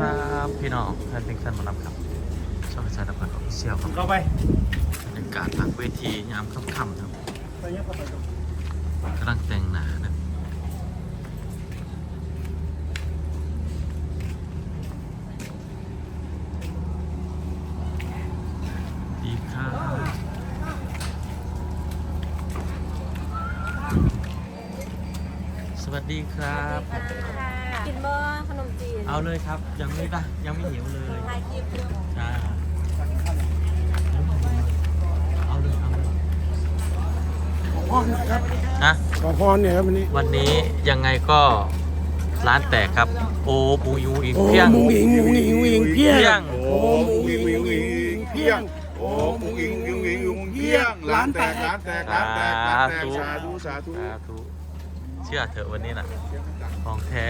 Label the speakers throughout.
Speaker 1: ครับ พี่น้องแฟนเพลงแฟนหมอลำครับช่องกระจายระเบิดออฟฟิเชียลครับ
Speaker 2: เข้าไป
Speaker 1: บรรยากาศหลังเวทียามค่ำๆครับ
Speaker 2: ไปเงี้ยเข้าไปดู
Speaker 1: กำลังแต่งหนานะดีครับสวัสดีครับ
Speaker 3: กินบ่ขนมจีน
Speaker 1: เอาเลยครับ ยังไม่ได้ยังไม่หิวเลย
Speaker 3: ถ่ายคลิปอยู่
Speaker 1: จ้าเอาเลยเอาเลย
Speaker 2: พ่อครับ
Speaker 1: นะ
Speaker 2: ขอพรเนี่ยครับวันนี้
Speaker 1: วันนี้ยังไงก็ร้านแตกครับ โอ้ปูยูอีก
Speaker 2: โอ้
Speaker 1: เพียง
Speaker 2: มุงอิงมุงอิงมุงอิงเพีย
Speaker 1: เพีย
Speaker 2: ง
Speaker 1: ง
Speaker 2: โอ้มุงอิงมุงอิงเพียง
Speaker 4: โอ้มุงอิงมุงอิงมุงเยี่ยงร้านแตกร้านแตกร้านแตกร้านแตกสาธุสาธุ
Speaker 1: สาธุเชื่อเถอะวันนี้น่ะของแท้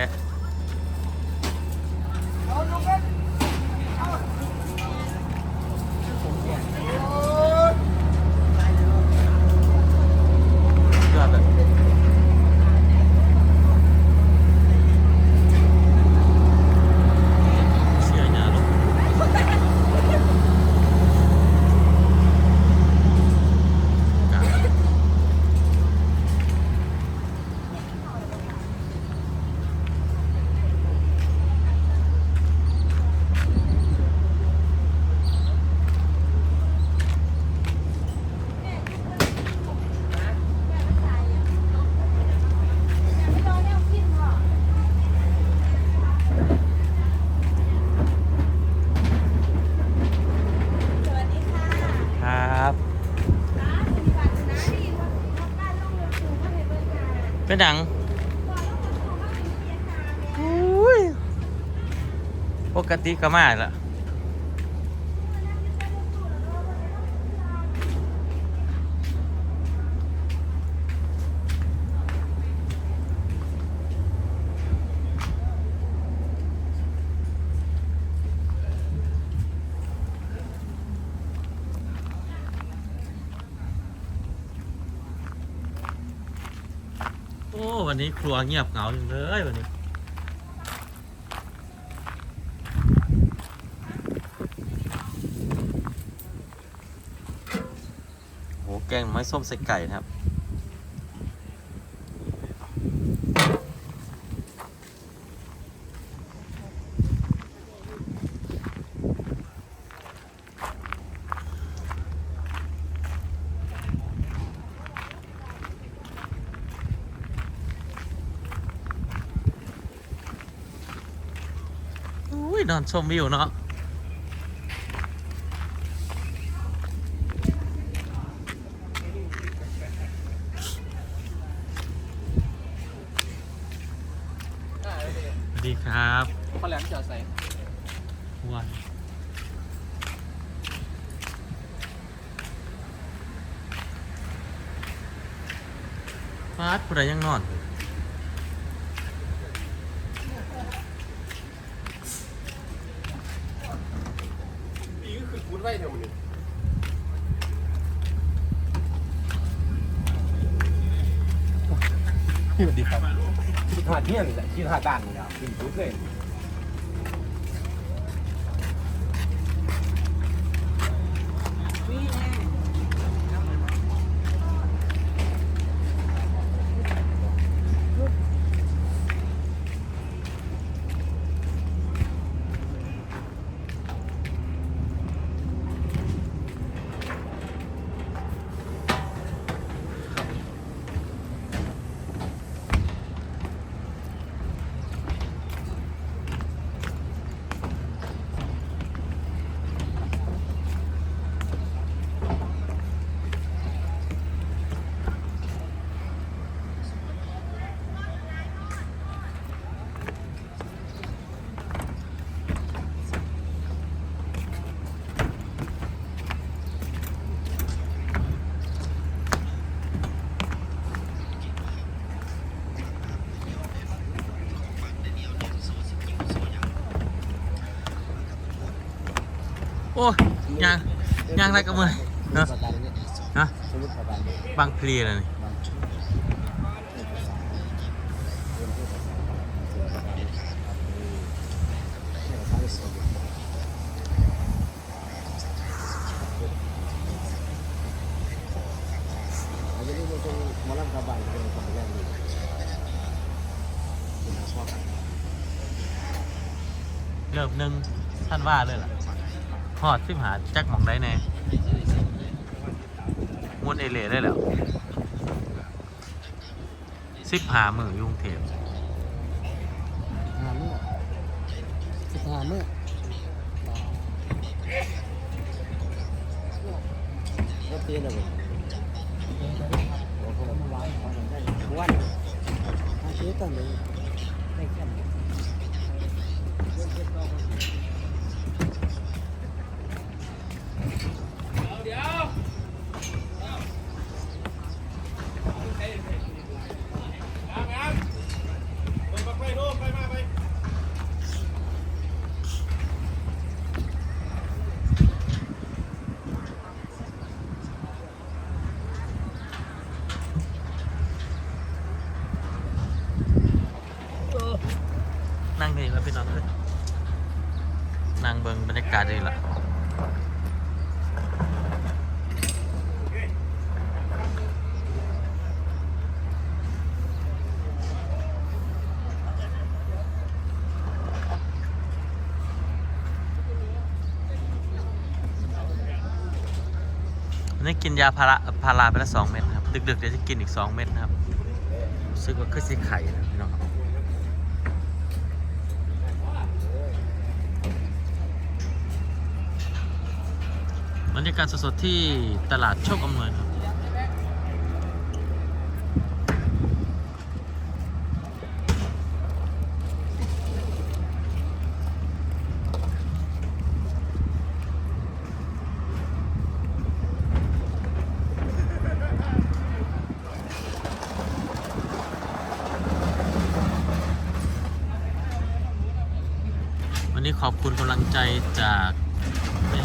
Speaker 1: ยอดเลยเสียหยาลงกา
Speaker 3: สวัสดีค่ะ
Speaker 1: ครับ เป็นหนังอุ้ยปกติก็มาละ วันนี้ครัวเงียบเหงาจังเลยวันนี้โหแกงไม้ส้มใส่ไก่นะครับ อุ้ย นอนชมวิวเนาะสวัสดีครับ
Speaker 2: ข้าวแหลมจอดใส่
Speaker 1: ว้ายฟาดผู้ใดยังนอนอยู่
Speaker 4: นี่ก็คือคุณไว้เท่านี้
Speaker 2: สวัสดี
Speaker 1: อ้ยางยางอะไรกันเมื่อยเนาะนะบางเพลียเลยเริ่มหนึ่งท่านว่าเลยล่ะ ฮอดสิบหาจักมองได้แน่มวนเอเล่ได้แล้วสิบหามือยุ่งเทพ
Speaker 2: หาเมื่อสิบหาเมื่อรถตีนเลยวันอาทิตย์ตอนนี้ไม่แค่
Speaker 1: นั่งนี่แล้วพี่น้องเลยนั่งเบิ่งบรรยา กาศเลยล่ะวันนี้กินยาพาราพาราไปแล้วสองเม็ดครับ ดึกๆเดี๋ยวจะกินอีกสองเม็ดนะครับรู้สึกว่าคือสิไข่นะพี่น้องครับ บรรยากาศสดๆที่ตลาดโชคอำนวยครับ วันนี้ขอบคุณกำลังใจจาก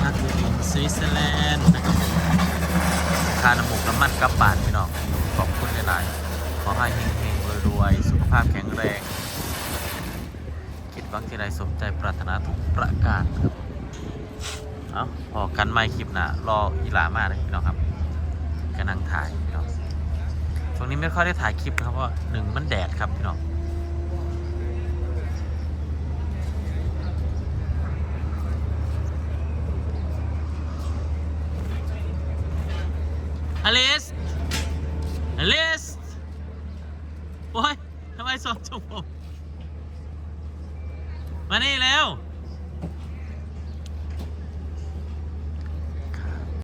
Speaker 1: แม่ฮักยูนินสวิตเซอร์แลนด์นะครับผมคาน้ำหมกน้ำมันกลับบานพี่น้องขอบคุณหลายๆขอให้เฮงๆรวยๆสุขภาพแข็งแรง คิดวังที่ใดสมใจปรารถนาทุกประการครับเอาพอกันไม่คลิปนะรออีหลามากเลยพี่น้องครับกำลังถ่ายพี่น้องช่วงนี้ไม่ค่อยได้ถ่ายคลิปนะครับเพราะหนึ่งมันแดดครับพี่น้อง อลิสอลิสโอ้ยทำไมสอนจมูกมานี่แล้ว